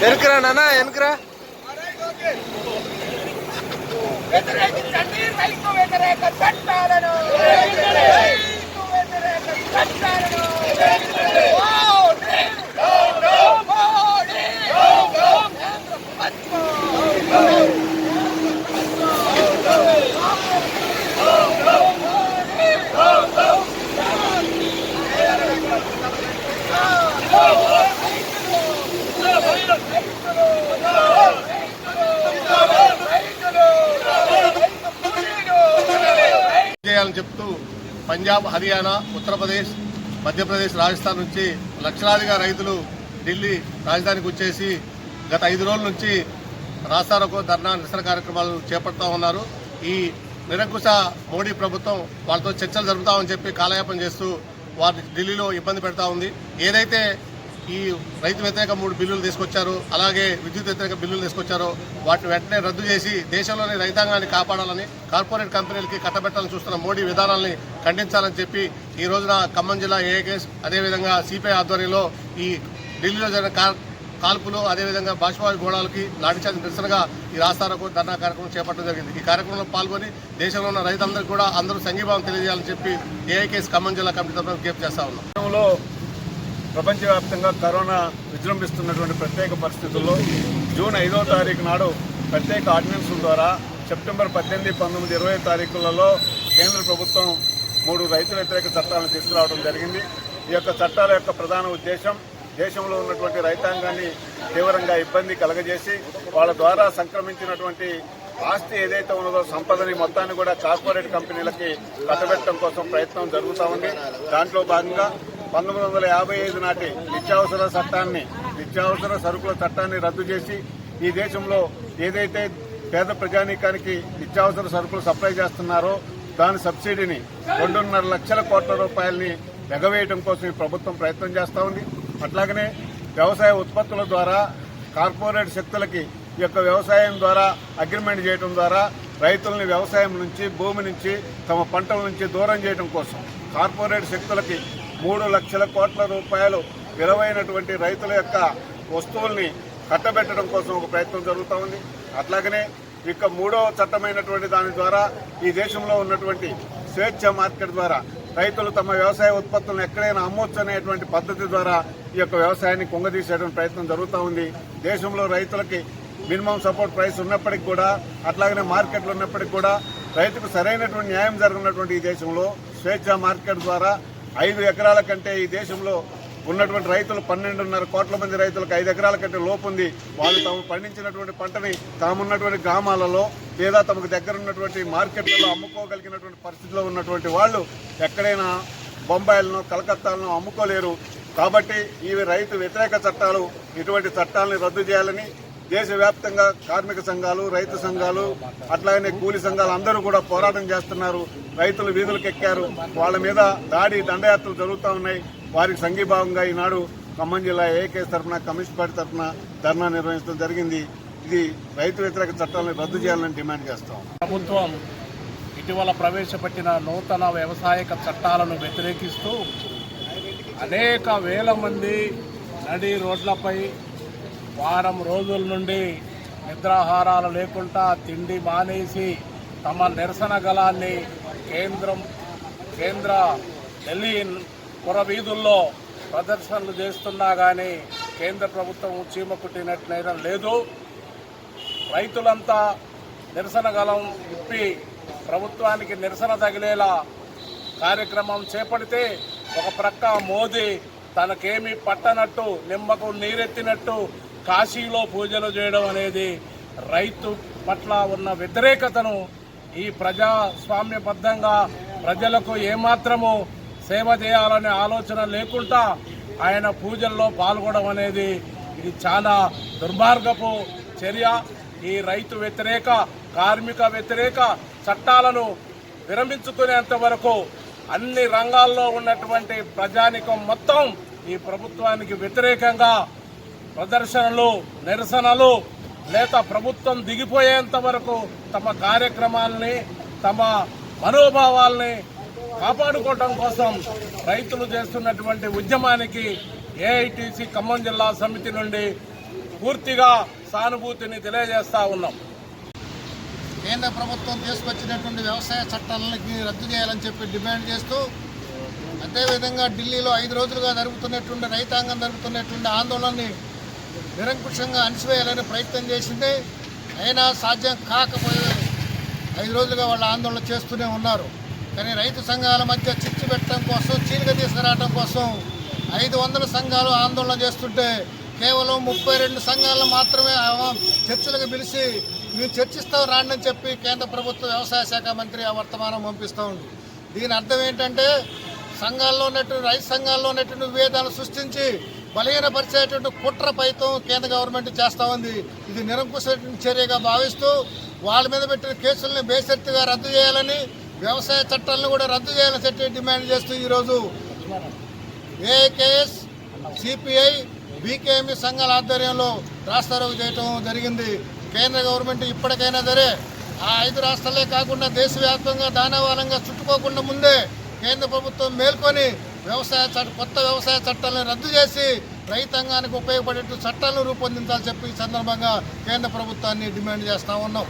వెనుకరా నాన్న వెనుకరా. వ్యతిరేకించండి రైతు వ్యతిరేక చట్టాలను రైతు వ్యతిరేక చట్టాలను మోడీ! మోడీ! చేయాలని చెప్తూ పంజాబ్ హర్యానా ఉత్తరప్రదేశ్ మధ్యప్రదేశ్ రాజస్థాన్ నుంచి లక్షలాదిగా రైతులు ఢిల్లీ రాజధానికి వచ్చేసి గత ఐదు రోజుల నుంచి రాస్తారోకో ధర్నా నిరసన కార్యక్రమాలు చేపడతా ఉన్నారు. ఈ నిరంకుశ మోడీ ప్రభుత్వం వాళ్ళతో చర్చలు జరుపుతామని చెప్పి కాలయాపన చేస్తూ వారి ఢిల్లీలో ఇబ్బంది పెడతా ఉంది. ఏదైతే ఈ రైతు వ్యతిరేక మూడు బిల్లులు తీసుకొచ్చారు అలాగే విద్యుత్ వ్యతిరేక బిల్లులు తీసుకొచ్చారో వాటిని వెంటనే రద్దు చేసి దేశంలోని రైతాంగాన్ని కాపాడాలని కార్పొరేట్ కంపెనీలకి కట్టబెట్టాలని చూస్తున్న మోడీ విధానాల్ని ఖండించాలని చెప్పి ఈ రోజున ఖమ్మం జిల్లా ఏఏకేస్ అదేవిధంగా సిపిఐ ఆధ్వర్యంలో ఈ ఢిల్లీలో జరిగిన కాల్పులు అదేవిధంగా బాష్పాయి గోళాలకి లాఠీచార్జ్ నిరసనగా ఈ రాస్తారకు ధర్నా కార్యక్రమం చేపట్టడం జరిగింది. ఈ కార్యక్రమంలో పాల్గొని దేశంలో ఉన్న రైతులందరికీ కూడా అందరూ సంఘీభావం తెలియజేయాలని చెప్పి ఏఐకేఎస్ ఖమ్మం జిల్లా కమిటీ తరఫున విజ్ఞప్తి చేస్తా ఉన్నాం. ప్రపంచవ్యాప్తంగా కరోనా విజృంభిస్తున్నటువంటి ప్రత్యేక పరిస్థితుల్లో జూన్ ఐదో తారీఖు నాడు ప్రత్యేక ఆర్డినెన్సుల ద్వారా సెప్టెంబర్ పద్దెనిమిది పంతొమ్మిది ఇరవై తారీఖులలో కేంద్ర ప్రభుత్వం మూడు రైతు వ్యతిరేక చట్టాలను తీసుకురావడం జరిగింది. ఈ యొక్క చట్టాల యొక్క ప్రధాన ఉద్దేశం దేశంలో ఉన్నటువంటి రైతాంగాన్ని తీవ్రంగా ఇబ్బంది కలగజేసి వాళ్ళ ద్వారా సంక్రమించినటువంటి ఆస్తి ఏదైతే ఉన్నదో సంపదని మొత్తాన్ని కూడా కార్పొరేట్ కంపెనీలకి కట్టబెట్టడం కోసం ప్రయత్నం జరుగుతూ ఉంది. దాంట్లో భాగంగా పంతొమ్మిది వందల యాభై ఐదు నాటి నిత్యావసర చట్టాన్ని నిత్యావసర సరుకుల చట్టాన్ని రద్దు చేసి ఈ దేశంలో ఏదైతే పేద ప్రజానీకానికి నిత్యావసర సరుకులు సప్లై చేస్తున్నారో దాని సబ్సిడీని రెండున్నర లక్షల కోట్ల రూపాయలని ఎగవేయడం కోసం ఈ ప్రభుత్వం ప్రయత్నం చేస్తూ ఉంది. అట్లాగనే వ్యవసాయ ఉత్పత్తుల ద్వారా కార్పొరేట్ శక్తులకి ఈ యొక్క వ్యవసాయం ద్వారా అగ్రిమెంట్ చేయడం ద్వారా రైతుల్ని వ్యవసాయం నుంచి భూమి నుంచి తమ పంటల నుంచి దూరం చేయడం కోసం కార్పొరేట్ శక్తులకి మూడు లక్షల కోట్ల రూపాయలు విలువైనటువంటి రైతుల యొక్క వస్తువుల్ని కట్టబెట్టడం కోసం ఒక ప్రయత్నం జరుగుతూ ఉంది. అట్లాగనే ఇక మూడవ చట్టమైనటువంటి దాని ద్వారా ఈ దేశంలో ఉన్నటువంటి స్వేచ్ఛ మార్కెట్ ద్వారా రైతులు తమ వ్యవసాయ ఉత్పత్తులను ఎక్కడైనా అమ్మొచ్చు అనేటువంటి పద్ధతి ద్వారా ఈ యొక్క వ్యవసాయాన్ని కుంగదీసేటువంటి ప్రయత్నం జరుగుతూ ఉంది. దేశంలో రైతులకి మినిమం సపోర్ట్ ప్రైస్ ఉన్నప్పటికీ కూడా అట్లాగనే మార్కెట్లు ఉన్నప్పటికీ కూడా రైతుకు సరైనటువంటి న్యాయం జరగనటువంటి ఈ దేశంలో స్వేచ్ఛ మార్కెట్ ద్వారా ఐదు ఎకరాల కంటే ఈ దేశంలో ఉన్నటువంటి రైతులు పన్నెండున్నర కోట్ల మంది రైతులకు ఐదు ఎకరాల కంటే లోపు ఉంది. వాళ్ళు తాము పండించినటువంటి పంటని తామున్నటువంటి గ్రామాలలో లేదా తమకు దగ్గర ఉన్నటువంటి మార్కెట్లలో అమ్ముకోగలిగినటువంటి పరిస్థితిలో ఉన్నటువంటి వాళ్ళు ఎక్కడైనా బొంబాయిలను కలకత్తాలను అమ్ముకోలేరు. కాబట్టి ఇవి రైతు వ్యతిరేక చట్టాలు ఇటువంటి చట్టాలని రద్దు చేయాలని దేశవ్యాప్తంగా కార్మిక సంఘాలు రైతు సంఘాలు అట్లాగనే కూలి సంఘాలు అందరూ కూడా పోరాటం చేస్తున్నారు. రైతులు వీధులకు ఎక్కారు వాళ్ళ మీద దాడి దండయాత్రలు జరుగుతూ ఉన్నాయి. వారికి సంఘీభావంగా ఈనాడు ఖమ్మం జిల్లా ఏకేఎస్ తరఫున కమ్యూనిస్ట్ పార్టీ తరఫున ధర్నా నిర్వహించడం జరిగింది. ఇది రైతు వ్యతిరేక చట్టాలను రద్దు చేయాలని డిమాండ్ చేస్తాం. ప్రభుత్వం ఇటీవల ప్రవేశపెట్టిన నూతన వ్యవసాయక చట్టాలను వ్యతిరేకిస్తూ అనేక వేల మంది నడి రోడ్లపై వారం రోజుల నుండి నిద్రాహారాలు లేకుండా తిండి మానేసి తమ నిరసన గలాన్ని కేంద్రం కేంద్ర ఢిల్లీ పుర వీధుల్లో ప్రదర్శనలు చేస్తున్నా కానీ కేంద్ర ప్రభుత్వం చీమ కుట్టినట్లయినా లేదు. రైతులంతా నిరసన గలం ఇప్పి ప్రభుత్వానికి నిరసన తగిలేలా కార్యక్రమం చేపడితే ఒక ప్రక్క మోదీ తనకేమీ పట్టనట్టు నిమ్మకు నీరెత్తినట్టు కాశీలో పూజలు చేయడం అనేది రైతు పట్ల ఉన్న వ్యతిరేకతను ఈ ప్రజాస్వామ్యబద్ధంగా ప్రజలకు ఏమాత్రము సేవ చేయాలనే ఆలోచన లేకుండా ఆయన పూజల్లో పాల్గొనడం అనేది ఇది చాలా దుర్మార్గపు చర్య. ఈ రైతు వ్యతిరేక కార్మిక వ్యతిరేక చట్టాలను విరమించుకునేంత వరకు అన్ని రంగాల్లో ఉన్నటువంటి ప్రజానికం మొత్తం ఈ ప్రభుత్వానికి వ్యతిరేకంగా ప్రదర్శనలు నిరసనలు లేక ప్రభుత్వం దిగిపోయేంత వరకు తమ కార్యక్రమాలని తమ మనోభావాల్ని కాపాడుకోవటం కోసం రైతులు చేస్తున్నటువంటి ఉద్యమానికి ఏఐటిసి ఖమ్మం జిల్లా సమితి నుండి పూర్తిగా సానుభూతిని తెలియజేస్తా ఉన్నాం. కేంద్ర ప్రభుత్వం తీసుకొచ్చినటువంటి వ్యవసాయ చట్టాలని రద్దు చేయాలని చెప్పి డిమాండ్ చేస్తూ అదేవిధంగా ఢిల్లీలో ఐదు రోజులుగా జరుగుతున్నటువంటి రైతాంగం జరుగుతున్నటువంటి ఆందోళనని నిరంకుశంగా అణిచివేయాలని ప్రయత్నం చేసింది. అయినా సాధ్యం కాకపోయే ఐదు రోజులుగా వాళ్ళ ఆందోళన చేస్తూనే ఉన్నారు. కానీ రైతు సంఘాల మధ్య చిచ్చు పెట్టడం కోసం చీలిక తీసుకురావడం కోసం ఐదు వందల సంఘాలు ఆందోళన చేస్తుంటే కేవలం ముప్పై రెండు సంఘాలను మాత్రమే చర్చలకు పిలిచి మేము చర్చిస్తాం రాండి అని చెప్పి కేంద్ర ప్రభుత్వ వ్యవసాయ శాఖ మంత్రి ఆ వర్తమానం పంపిస్తూ ఉంది. దీని అర్థం ఏంటంటే సంఘాల్లో ఉన్నటువంటి రైతు సంఘాల్లో ఉన్నటువంటి విభేదాలు సృష్టించి బలహీనపరిచేటువంటి కుట్ర పైతం కేంద్ర గవర్నమెంట్ చేస్తూ ఉంది. ఇది నిరంకుశ చర్యగా భావిస్తూ వాళ్ళ మీద పెట్టిన కేసుల్ని బేషరతుగా రద్దు చేయాలని వ్యవసాయ చట్టాలను కూడా రద్దు చేయాలని చెప్పి డిమాండ్ చేస్తూ ఈరోజు ఏకేఎస్ సిపిఐ బీకేఎంఈ సంఘాల ఆధ్వర్యంలో రాస్తారోగు చేయటం జరిగింది. కేంద్ర గవర్నమెంట్ ఇప్పటికైనా సరే ఆ ఐదు రాష్ట్రాలే కాకుండా దేశవ్యాప్తంగా దానవాలంగా చుట్టుకోకుండా ముందే కేంద్ర ప్రభుత్వం మేల్కొని వ్యవసాయ చట్ట కొత్త వ్యవసాయ చట్టాలను రద్దు చేసి రైతాంగానికి ఉపయోగపడేట్టు చట్టాలను రూపొందించాలని చెప్పి ఈ సందర్భంగా కేంద్ర ప్రభుత్వాన్ని డిమాండ్ చేస్తా ఉన్నాం.